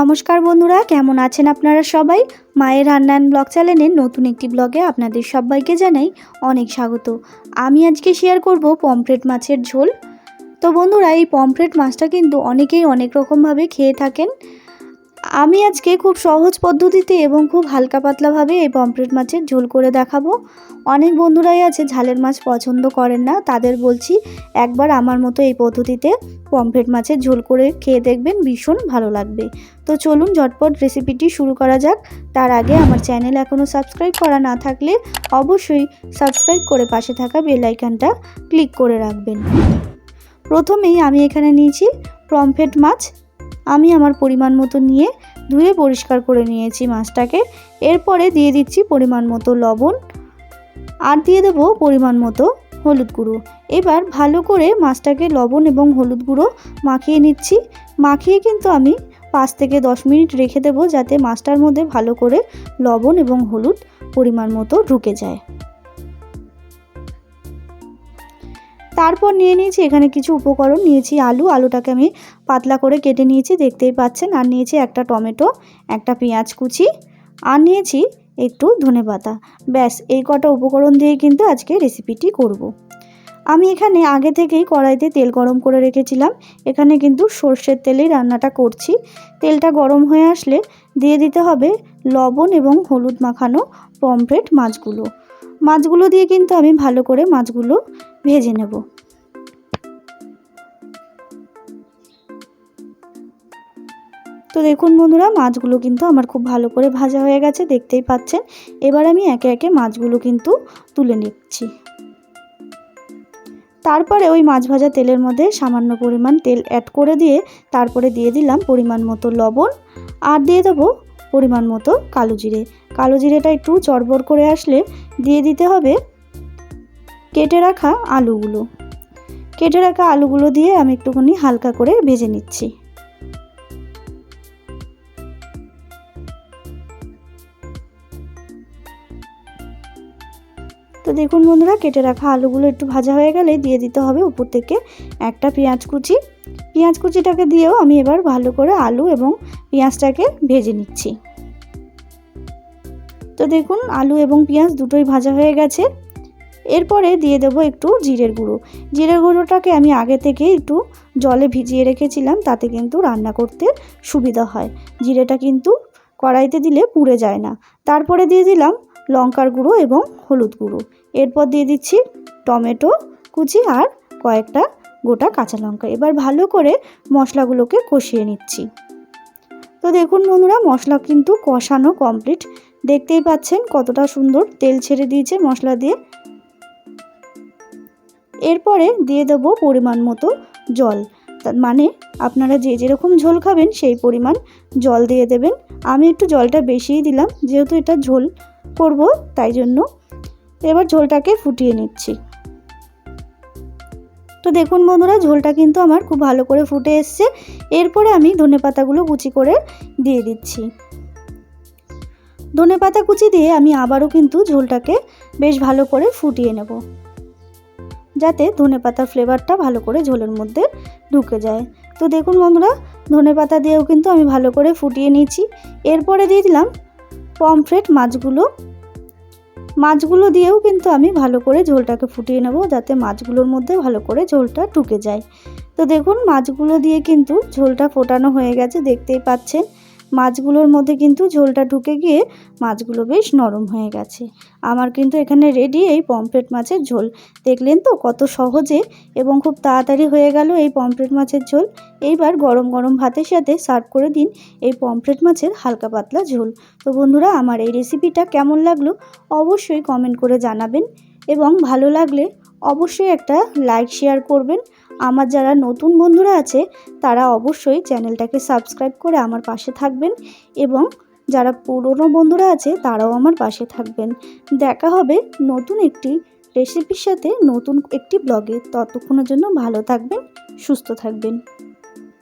নমস্কার বন্ধুরা, কেমন আছেন আপনারা সবাই? মায়ের রান্নান ব্লগ চ্যানেলের নতুন একটি ব্লগে আপনাদের সবাইকে জানাই অনেক স্বাগত। আমি আজকে শেয়ার করব পমফ্রেট মাছের ঝোল। তো বন্ধুরা, এই পমফ্রেট মাছটা কিন্তু অনেকেই অনেক রকমভাবে খেয়ে থাকেন। আমি আজকে খুব সহজ পদ্ধতিতে এবং খুব হালকা পাতলাভাবে এই পমফ্রেট মাছের ঝোল করে দেখাবো। অনেক বন্ধুরাই আছে ঝালের মাছ পছন্দ করেন না, তাদের বলছি একবার আমার মতো এই পদ্ধতিতে পমফ্রেট মাছের ঝোল করে খেয়ে দেখবেন, ভীষণ ভালো লাগবে। তো চলুন ঝটপট রেসিপিটি শুরু করা যাক। তার আগে আমার চ্যানেল এখনও সাবস্ক্রাইব করা না থাকলে অবশ্যই সাবস্ক্রাইব করে পাশে থাকা বেল আইকনটা ক্লিক করে রাখবেন। প্রথমেই আমি এখানে নিয়েছি পমফ্রেট মাছ আমি আমার পরিমাণ মতো নিয়ে ধুয়ে পরিষ্কার করে নিয়েছি মাছটাকে। এরপরে দিয়ে দিচ্ছি পরিমাণ মতো লবণ আর দিয়ে দেবো পরিমাণ মতো হলুদ গুঁড়ো। এবার ভালো করে মাছটাকে লবণ এবং হলুদ গুঁড়ো মাখিয়ে নিচ্ছি। মাখিয়ে কিন্তু আমি পাঁচ থেকে দশ মিনিট রেখে দেবো যাতে মাছটার মধ্যে ভালো করে লবণ এবং হলুদ পরিমাণ মতো ঢুকে যায়। তারপর নিয়ে নিয়েছি, এখানে কিছু উপকরণ নিয়েছি, আলু। আলুটাকে আমি পাতলা করে কেটে নিয়েছি, দেখতেই পাচ্ছেন। আর নিয়েছি একটা টমেটো, একটা পেঁয়াজ কুচি, আর নিয়েছি একটু ধনে পাতা। ব্যাস, এই কটা উপকরণ দিয়ে কিন্তু আজকে রেসিপিটি করব। আমি এখানে আগে থেকেই কড়াইতে তেল গরম করে রেখেছিলাম। এখানে কিন্তু সর্ষের তেলেই রান্নাটা করছি। তেলটা গরম হয়ে আসলে দিয়ে দিতে হবে লবণ এবং হলুদ মাখানো পমফ্রেট মাছগুলো। মাছগুলো দিয়ে কিন্তু আমি ভালো করে মাছগুলো ভেজে নেব। তো দেখুন বন্ধুরা, মাছগুলো কিন্তু আমার খুব ভালো করে ভাজা হয়ে গেছে, দেখতেই পাচ্ছেন। এবার আমি একে একে মাছগুলো কিন্তু তুলে নিচ্ছি। তারপরে ওই মাছ ভাজা তেলের মধ্যে সামান্য পরিমাণ তেল অ্যাড করে দিয়ে তারপরে দিয়ে দিলাম পরিমাণ মতো লবণ। আর দিয়ে দেবো পরিমাণ মতো কালো জিরে। কালো জিরেটা একটু চড়বড় করে আসলে দিয়ে দিতে হবে কেটে রাখা আলুগুলো। কেটে রাখা আলুগুলো দিয়ে আমি একটুখানি হালকা করে ভেজে নিচ্ছি। তো দেখুন বন্ধুরা, কেটে রাখা আলুগুলো একটু ভাজা হয়ে গেলে দিয়ে দিতে হবে উপর থেকে একটা পেঁয়াজ কুচি। পেঁয়াজ কুচিটাকে দিয়েও আমি এবার ভালো করে আলু এবং পেঁয়াজটাকে ভেজে নিচ্ছি। তো দেখুন, আলু এবং পেঁয়াজ দুটোই ভাজা হয়ে গেছে। এরপরে দিয়ে দেব একটু জিরের গুঁড়ো। জিরের গুঁড়োটাকে আমি আগে থেকে একটু জলে ভিজিয়ে রেখেছিলাম, তাতে কিন্তু রান্না করতে সুবিধা হয়। জিরেটা কিন্তু কড়াইতে দিলে পুড়ে যায় না। তারপরে দিয়ে দিলাম লঙ্কার গুঁড়ো এবং হলুদ গুঁড়ো। এরপর দিয়ে দিচ্ছি টমেটো কুচি আর কয়েকটা গোটা কাঁচা লঙ্কা। এবার ভালো করে মশলাগুলোকে কষিয়ে নিচ্ছি। তো দেখুন বন্ধুরা, মশলা কিন্তু কষানো কমপ্লিট। দেখতেই পাচ্ছেন কতটা সুন্দর তেল ছেড়ে দিয়েছে মশলা দিয়ে। এরপরে দিয়ে দেবো পরিমাণ মতো জল। মানে আপনারা যে যেরকম ঝোল খাবেন সেই পরিমাণ জল দিয়ে দেবেন। আমি একটু জলটা বেশিই দিলাম, যেহেতু এটা ঝোল। করব, তাই জন্য এবার ঝোলটাকে ফুটিয়ে নিচ্ছি। তো দেখুন বন্ধুরা, ঝোলটা কিন্তু আমার খুব ভালো করে ফুটে এসছে। এরপরে আমি ধনে পাতাগুলো কুচি করে দিয়ে দিচ্ছি। ধনে পাতা কুচি দিয়ে আমি আবারও কিন্তু ঝোলটাকে বেশ ভালো করে ফুটিয়ে নেব। যাতে ধনে পাতার ফ্লেভারটা ভালো করে ঝোলের মধ্যে ঢুকে যায়। তো দেখুন বন্ধুরা, ধনে পাতা দিয়েও কিন্তু আমি ভালো করে ফুটিয়ে নিয়েছি। এরপরে দিয়ে দিলাম পমফ্রেট মাছগুলো। মাছগুলো দিয়েও কিন্তু আমি ভালো করে ঝোলটাকে ফুটিয়ে নেব যাতে মাছগুলোর মধ্যে ভালো করে ঝোলটা ঢুকে যায়। তো দেখুন, মাছগুলো দিয়ে কিন্তু ঝোলটা ফোটানো হয়ে গেছে, দেখতেই পাচ্ছেন। মাছগুলোর মধ্যে কিন্তু ঝোলটা ঢুকে গিয়ে মাছগুলো বেশ নরম হয়ে গেছে। আমার কিন্তু এখানে রেডি এই পমফ্রেট মাছের ঝোল। দেখলেন তো কত সহজে এবং খুব তাড়াতাড়ি হয়ে গেল এই পমফ্রেট মাছের ঝোল। এইবার গরম গরম ভাতের সাথে সার্ভ করে দিন এই পমফ্রেট মাছের হালকা পাতলা ঝোল। তো বন্ধুরা, আমার এই রেসিপিটা কেমন লাগল অবশ্যই কমেন্ট করে জানাবেন এবং ভালো লাগলে অবশ্যই একটা লাইক শেয়ার করবেন। আমার যারা নতুন বন্ধুরা আছে, তারা অবশ্যই চ্যানেলটাকে সাবস্ক্রাইব করে আমার পাশে থাকবেন এবং যারা পুরনো বন্ধুরা আছে, তারাও আমার পাশে থাকবেন। দেখা হবে নতুন একটি রেসিপির সাথে নতুন একটি ব্লগে ততক্ষণের জন্য ভালো থাকবেন, সুস্থ থাকবেন।